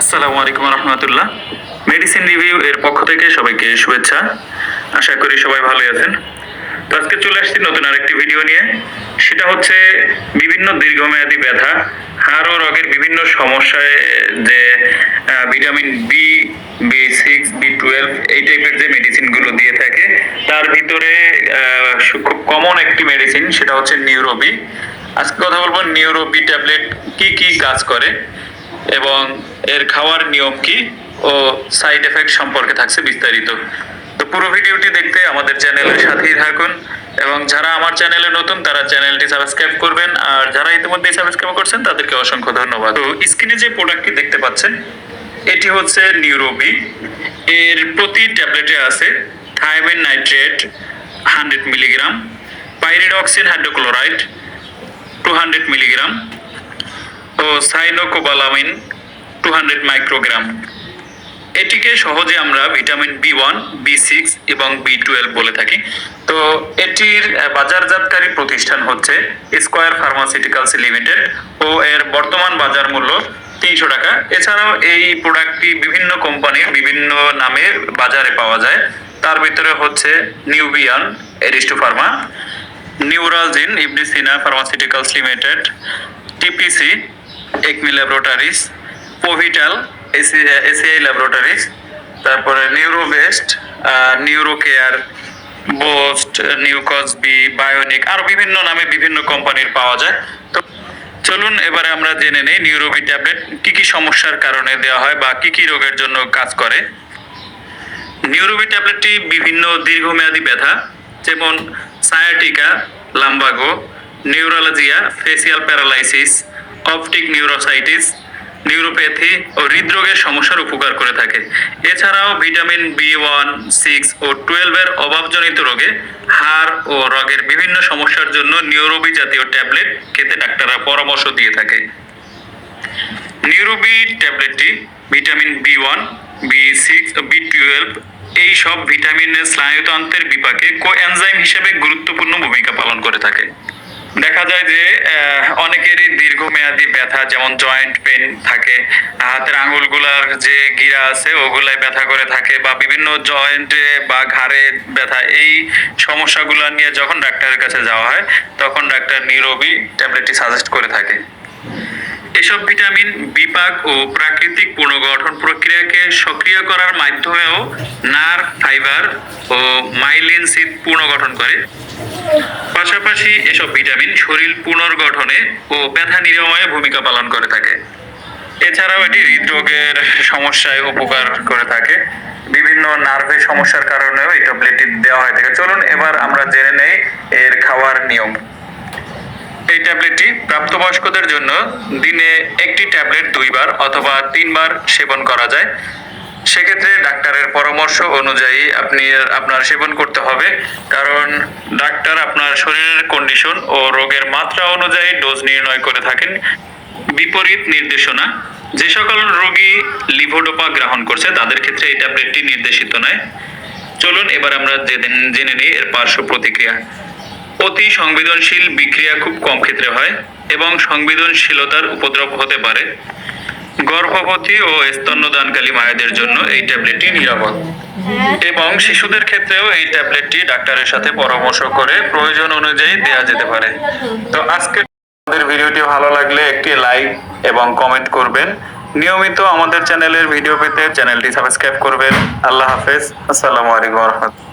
আসসালামু আলাইকুম রহমতুল্লাহ। Medicine review এর পক্ষ থেকে সবাইকে শুভেচ্ছা। আশা করি সবাই ভালোই আছেন। তো আজকে চলে আসছি নতুন আরেকটি ভিডিও নিয়ে। সেটা হচ্ছে বিভিন্ন দীর্ঘমেয়াদী ব্যথা, হাড় ও রগের বিভিন্ন সমস্যায় যে vitamin B B six B twelve এই টাইপের যে মেডিসিনগুলো দিয়ে থাকে, তার ভিতরে খুব কমন একটি মেডিসিন সেটা হচ্ছে নিউরোবি আজকে কথা বলব নিউরোবি ট্যাবলেট কি কি কাজ করে। এবং এর খাওয়ার নিয়ম কি ও সাইড এফেক্ট সম্পর্কে থাকছে বিস্তারিত। তো পুরো ভিডিওটি দেখতে আমাদের চ্যানেলের সাথেই থাকুন এবং যারা আমার চ্যানেলে নতুন, তারা চ্যানেলটি সাবস্ক্রাইব করবেন। আর যারা ইতিমধ্যে সাবস্ক্রাইব করছেন, তাদেরকে অসংখ্য ধন্যবাদ। তো স্ক্রিনে যে প্রোডাক্টটি দেখতে পাচ্ছেন, এটি হচ্ছে নিউরোবি এর প্রতি ট্যাবলেটে আছে thiamine nitrate hundred milligram pyridoxine hydrochloride two hundred milligram ও সাইনোকোবালামিন টু হান্ড্রেড মাইক্রোগ্রাম। এটিকে সহজে আমরা vitamin B one, B six এবং বি টুয়েলভ বলে থাকি। তো এটির বাজারজাতকারী প্রতিষ্ঠান হচ্ছে স্কোয়ার ফার্মাসিউটিক্যালস লিমিটেড ও এর বর্তমান বাজার মূল্য তিনশো টাকা। এছাড়াও এই প্রোডাক্টটি বিভিন্ন কোম্পানির বিভিন্ন নামে বাজারে পাওয়া যায়। তার ভিতরে হচ্ছে Nubian Aristo pharma Neuralgin Ibn Sina pharmaceuticals limited TPC Acme laboratories Povital ACI laboratories তারপরে নিউরোভেস্ট নিউরো কেয়ার বোস্ট নিউকসবি বায়োনিক আরও বিভিন্ন নামে বিভিন্ন কোম্পানির পাওয়া যায়। তো চলুন এবারে আমরা জেনে নেই নিউরোবি ট্যাবলেট কি কি সমস্যার কারণে দেওয়া হয় বা কি কি রোগের জন্য কাজ করে। নিউরোবি ট্যাবলেটটি বিভিন্ন দীর্ঘমেয়াদী ব্যথা, যেমন sciatica lumbago neuralgia facial paralysis optic neuritis, neuropathy ও হৃদরোগের সমস্যার উপকার করে থাকে। এছাড়াও ভিটামিন বি ওয়ান, সিক্স ও টুয়েলভের অভাবজনিত রোগে হাড় ও রগের বিভিন্ন সমস্যার জন্য নিউরোবি জাতীয় ট্যাবলেট খেতে ডাক্তাররা পরামর্শ দিয়ে থাকে। নিউরোবি ট্যাবলেটটি vitamin B one, B six, B twelve এই সব ভিটামিনের স্নায়ুতন্ত্রের বিপাকে কোএনজাইম হিসেবে গুরুত্বপূর্ণ ভূমিকা পালন করে থাকে। দেখা যায় যে অনেকেরই দীর্ঘমেয়াদী ব্যথা, যেমন জয়েন্ট পেন থাকে। হাতের আঙুলগুলার যে গিরা আছে, ওগুলাই ব্যথা করে থাকে বা বিভিন্ন জয়েন্টে বা ঘাড়ে ব্যথা। এই সমস্যাগুলো নিয়ে যখন ডাক্তারের কাছে যাওয়া হয়, তখন ডাক্তার নিরবি ট্যাবলেটটি সাজেস্ট করে থাকে। এসব ভিটামিন বিপাক ও প্রাকৃতিক পুনর্গঠন প্রক্রিয়াকে সক্রিয় করার মাধ্যমেও নার্ভ ফাইবার ও মাইলিন সিদ পুনর্গঠন করে। পাশাপাশি এসব ভিটামিন শরীর পুনর্গঠনে ও ব্যথা নিরাময়ে ভূমিকা পালন করে থাকে। এছাড়াও এটি হৃদরোগের সমস্যায় উপকার করে থাকে। বিভিন্ন নার্ভের সমস্যার কারণেও এই ট্যাবলেটটি দেওয়া হয়ে থাকে। চলুন এবার আমরা জেনে নেই এর খাওয়ার নিয়ম। এই ট্যাবলেটটি প্রাপ্তবয়স্কদের জন্য দিনে একটি ট্যাবলেট দুইবার অথবা তিনবার সেবন করা যায়। সেক্ষেত্রে ডাক্তারের পরামর্শ অনুযায়ী আপনি আপনার সেবন করতে হবে। কারণ ডাক্তার আপনার শরীরের কন্ডিশন ও রোগের মাত্রা অনুযায়ী ডোজ নির্ণয় করে থাকেন। বিপরীত নির্দেশনা, যে সকল রোগী লিভোডোপা গ্রহণ করছে, তাদের ক্ষেত্রে এই ট্যাবলেটটি নির্দেশিত নয়। চলুন এবার আমরা জেনে- নিই এর পার্শ্ব প্রতিক্রিয়া। অতি সংবেদনশীল বিক্রিয়া খুব কম ক্ষেত্রে হয় এবং সংবেদনশীলতার উপদ্রব হতে পারে। গর্ভবতী ও স্তন্যদানকালী মায়েদের জন্য এই ট্যাবলেটটি নিরাপদ। এবং শিশুদের ক্ষেত্রেও এই ট্যাবলেটটি ডাক্তারের সাথে পরামর্শ করে প্রয়োজন অনুযায়ী দেওয়া যেতে পারে। তো আজকে আমাদের ভিডিওটি ভালো লাগলে একটি লাইক এবং কমেন্ট করবেন। নিয়মিত আমাদের চ্যানেলের ভিডিও পেতে চ্যানেলটি সাবস্ক্রাইব করবেন। আল্লাহ হাফেজ। আসসালামু আলাইকুম রহমতুল্লাহ।